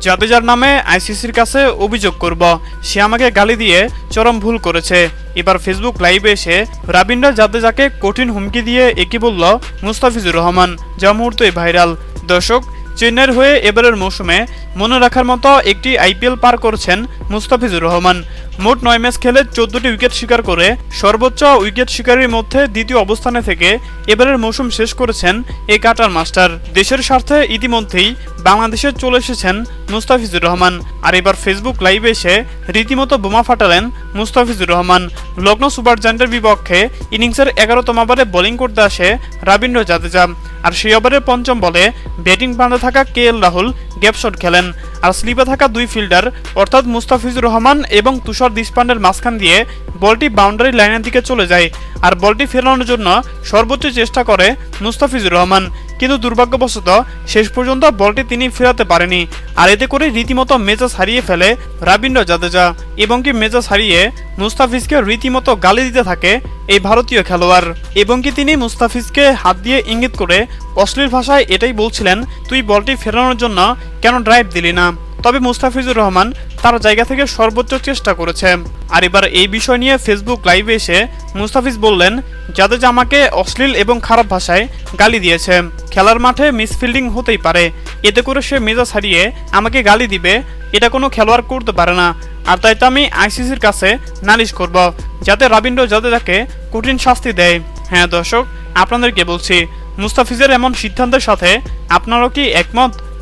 জাদেজার নামে আইসিসির কাছে অভিযোগ করব। সে আমাকে গালি দিয়ে চরম ভুল করেছে। এবার ফেসবুক লাইভে এসে রাবিন্দ্র জাদেজাকে কঠিন হুমকি দিয়ে একে বলল, মুস্তাফিজুর রহমান, যা মুহূর্তে ভাইরাল। দর্শক, চেন্নাইয়ের হয়ে এবারের মৌসুমে মনে রাখার মতো একটি আইপিএল পার করছেন মুস্তাফিজুর রহমান। মোট নয় ম্যাচ খেলে চোদ্দটি উইকেট শিকার করে সর্বোচ্চ উইকেট শিকারের মধ্যে দ্বিতীয় অবস্থানে থেকে এবারের মৌসুম শেষ করেছেন এই কাটার মাস্টার। দেশের স্বার্থে ইতিমধ্যেই বাংলাদেশে চলে এসেছেন মুস্তাফিজুর রহমান। আর এবার ফেসবুক লাইভে এসে রীতিমতো বোমা ফাটালেন মুস্তাফিজুর রহমান। লগ্ন সুপার জায়ান্টের বিপক্ষে ইনিংসের এগারোতম ওভারে বোলিং করতে আসে রাবীন্দ্র জাদেজা। আর সেই ওভারের পঞ্চম বলে ব্যাটিং প্রান্তে থাকা কে এল রাহুল গ্যাপশট খেলেন। আর স্লিপে থাকা দুই ফিল্ডার, অর্থাৎ মুস্তাফিজুর রহমান এবং তুষার দিসপান্ডের মাঝখান দিয়ে বলটি বাউন্ডারি লাইনের দিকে চলে যায়। আর বলটি ফেরানোর জন্য সর্বোচ্চ চেষ্টা করে মুস্তাফিজুর রহমান। কিন্তু দুর্ভাগ্যবশত শেষ পর্যন্ত বলটি তিনি ফেরাতে পারেনি। আর এতে করে রীতিমতো মেজাজ হারিয়ে ফেলে রাবীন্দ্র জাদেজা এবং কি মেজাজ হারিয়ে মুস্তাফিজকে রীতিমতো গালি দিতে থাকে এই ভারতীয় খেলোয়াড়। এবং কি তিনি মুস্তাফিজকে হাত দিয়ে ইঙ্গিত করে অশ্লীল ভাষায় এটাই বলছিলেন, তুই বলটি ফেরানোর জন্য কেন ড্রাইভ দিলি না? তবে মুস্তাফিজুর রহমান তার জায়গা থেকে সর্বোচ্চ চেষ্টা করেছে। আর এবার এই বিষয় নিয়ে ফেসবুক লাইভে এসে মুস্তাফিজ বললেন যাদের আমাকে অশ্লীল এবং খারাপ ভাষায় গালি দিয়েছে। খেলার মাঠে মিসফিল্ডিং হতেই পারে। এতে করে সে মেজাজ হারিয়ে আমাকে গালি দিবে। এটা কোনো খেলোয়াড় করতে পারে না। আর তাই তো আমি আইসিসির কাছে নালিশ করব, যাতে রবীন্দ্র জাদেজাকে কঠিন শাস্তি দেয়। হ্যাঁ দর্শক, আপনাদেরকে বলছি, মুস্তাফিজের এমন সিদ্ধান্তের সাথে আপনারাও কি একমত?